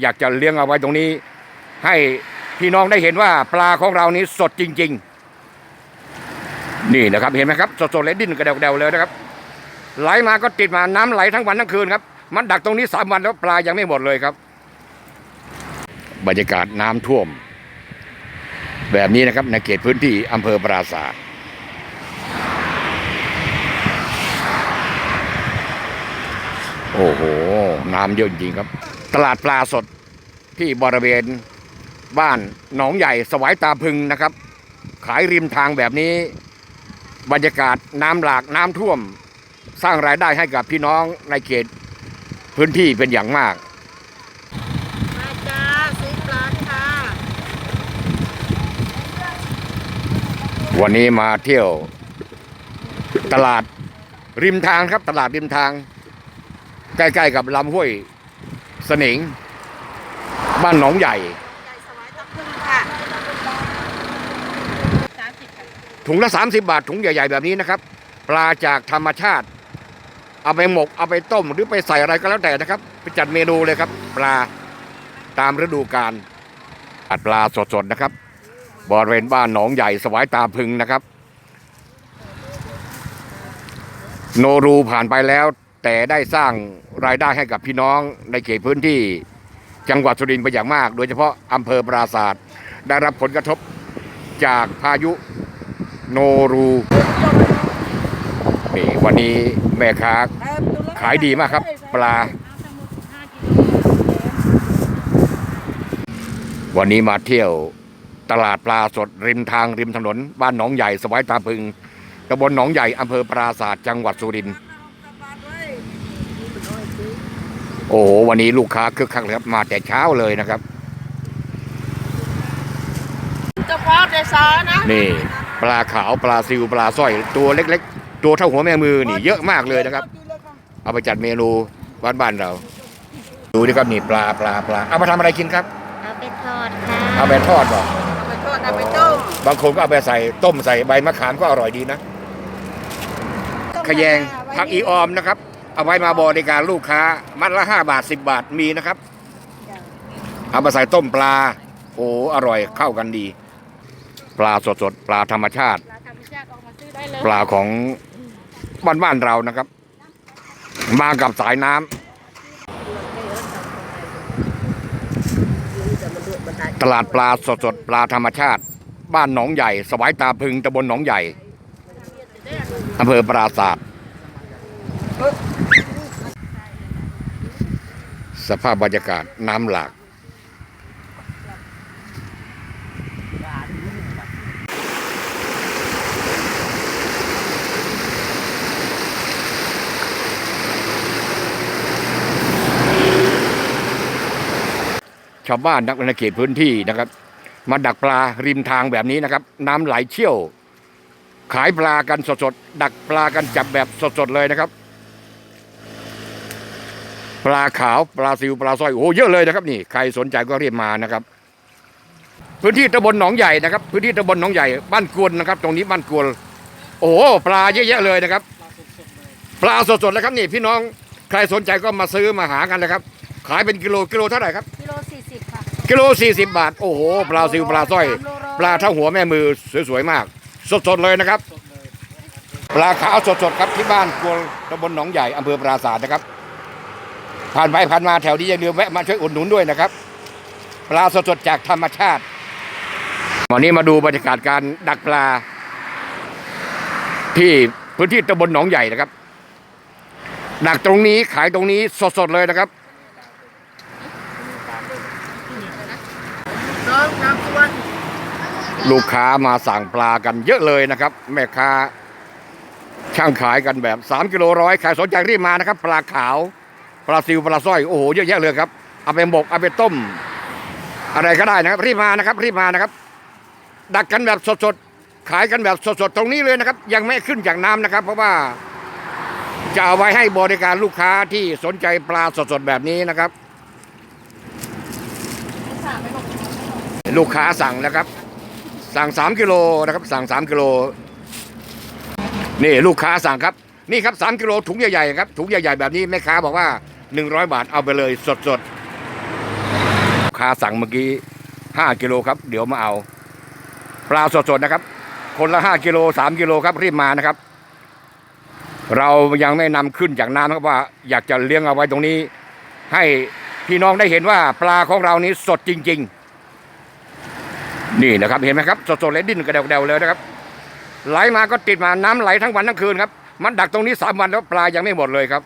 อยากจะเลี้ยงเอาไว้ตรงนี้ ให้พี่น้องได้เห็นว่าปลาของเรานี้สดจริง ๆ นี่นะครับเห็นไหมครับสดๆเลยดิ้นกระเดวๆเลยนะครับ ไหลมาก็ติดมาน้ำไหลทั้งวันทั้งคืนครับมันดักตรงนี้สามวันแล้วปลายังไม่หมดเลยครับ บรรยากาศน้ำท่วม แบบนี้นะครับในเขตพื้นที่อำเภอปราสาทโอ้โห น้ำเยอะจริงครับ ตลาดปลาสดที่บริเวณบ้านหนองใหญ่สวายตาพึงนะครับ ขายริมทางแบบนี้ บรรยากาศน้ำหลากน้ำท่วม สร้างรายได้ให้กับพี่น้องในเขตพื้นที่เป็นอย่างมากมาจ้าซื้อปลาค่ะวันนี้มาเที่ยว ตลาดริมทางครับตลาดริมทาง ใกล้ๆกับลำห้วย สนิง บ้านหนองใหญ่ ใหญ่สวายตะพึ่งค่ะสามสิบค่ะถุงละ 30 บาทถุงใหญ่ ๆ แบบนี้นะครับ ปลาจากธรรมชาติ เอาไปหมก เอาไปต้ม หรือไปใส่อะไรก็แล้วแต่นะครับ ไปจัดเมนูเลยครับ ปลาตามฤดูกาลอัดปลาสดๆนะครับบริเวณบ้านหนองใหญ่สวายตาพึงนะครับ โนรูผ่านไปแล้ว แต่ได้สร้างรายได้ให้กับพี่น้องในเขตพื้นที่จังหวัดสุรินทร์เป็นอย่างมาก โดยเฉพาะอำเภอปราศาสตร์ได้รับผลกระทบจากพายุโนรูนี่วันนี้แม่ค้าขายดีมากครับ ปลา วันนี้มาเที่ยวตลาดปลาสดริมทางริมถนน บ้านหนองใหญ่สวายตาพึงตำบลหนองใหญ่อำเภอปราศาสตร์จังหวัดสุรินทร์ โอ้โหวันนี้ลูกค้าคึกคักเลยครับมาแต่เช้าเลยนะครับเฉพาะเดซานะนี่ ปลาขาวปลาซิวปลาสร้อยตัวเล็ก ๆ ตัวเท่าหัวแม่มือนี่เยอะมากเลยนะครับ เอาไปจัดเมนูบ้านบ้านๆเรา ดูดิครับนี่ปลาปลาปลาเอามาทำอะไรกินครับ เอาไปทอดค่ะเอาไปทอดก่อนเอาไปทอดเอาไปต้มบางคนก็เอาไปใส่ต้มใส่ใบมะขามก็อร่อยดีนะขยงผักอีออมนะครับ เอาไว้มาบริการลูกค้า มัดละห้าบาทสิบบาทมีนะครับ เอามาใส่ต้มปลา โอ้อร่อยเข้ากันดี ปลาสดๆ ปลาธรรมชาติ ปลาธรรมชาติออกมาซื้อได้เลยปลาของบ้านๆเรานะครับ มากับสายน้ำตลาดปลาสดๆปลาธรรมชาติ บ้านหนองใหญ่ สวายตาพึงตำบลหนองใหญ่อำเภอปราศาสตร์ สภาพบรรยากาศน้ำหลาก ชาวบ้านนักในเขตพื้นที่นะครับ มาดักปลาริมทางแบบนี้นะครับ น้ำไหลเชี่ยว ขายปลากันสดๆ ดักปลากันจับแบบสดๆเลยนะครับ ปลาขาวปลาซิวปลาสร้อยโอ้เยอะเลยนะครับนี่ใครสนใจก็รีบมานะครับ พื้นที่ตำบลหนองใหญ่นะครับ พื้นที่ตำบลหนองใหญ่บ้านกวนนะครับ ตรงนี้บ้านกวนโอ้โหปลาเยอะแยะเลยนะครับ ปลาสดๆเลยครับนี่พี่น้องใครสนใจก็มาซื้อมาหากันเลยครับ ขายเป็นกิโลกิโลเท่าไหร่ครับกิโลสี่สิบค่ะกิโล40บาทโอ้โหปลาซิวปลาสร้อย ปลาเท่าหัวแม่มือสวยๆมาก สดๆเลยนะครับ ปลาขาวสดๆครับที่บ้านกวลตำบลหนองใหญ่อำเภอปราสาทนะครับ ผ่านไปผ่านมาแถวนี้อย่าลืมแวะมาช่วยอุดหนุนด้วยนะครับปลาสดๆจากธรรมชาติวันนี้มาดูบรรยากาศการดักปลา ที่พื้นที่ตำบลหนองใหญ่นะครับ ดักตรงนี้ขายตรงนี้สดๆเลยนะครับลูกค้ามาสั่งปลากันเยอะเลยนะครับ แม่ค้าช่างขายกันแบบ 3 กิโลร้อยใครสนใจรีบมานะครับ ปลาขาว ปลาซิวปลาสร้อยโอ้โหเยอะแยะเลยครับเอาไปหมกเอาไปต้ม อะไรก็ได้นะครับ รีบมานะครับ รีบมานะครับ ดักกันแบบสดๆขายกันแบบสดๆตรงนี้เลยนะครับ ยังไม่ขึ้นจากน้ำนะครับ เพราะว่าจะเอาไว้ให้บริการลูกค้าที่สนใจปลาสดๆแบบนี้นะครับ ลูกค้าสั่งแล้วครับ สั่งสามกิโลนะครับ สั่งสามกิโล นี่ลูกค้าสั่งครับ นี่ครับสามกิโลถุงใหญ่ๆครับถุงใหญ่ๆแบบนี้แม่ค้าบอกว่าหนึ่งร้อยบาทเอาไปเลยสดๆค้าสั่งเมื่อกี้ห้ากิโลครับ เดี๋ยวมาเอา ปลาสดๆนะครับ คนละห้ากิโลสามกิโลครับรีบมานะครับ เรายังไม่นำขึ้นจากน้ำครับว่า อยากจะเลี้ยงเอาไว้ตรงนี้ ให้พี่น้องได้เห็นว่าปลาของเรานี้สดจริง ๆ นี่นะครับเห็นไหมครับสดๆเลยดิ้นกระเดวๆเลยนะครับไหลมาก็ติดมาน้ำไหลทั้งวันทั้งคืนครับ มันดักตรงนี้สามวันแล้วปลายังไม่หมดเลยครับ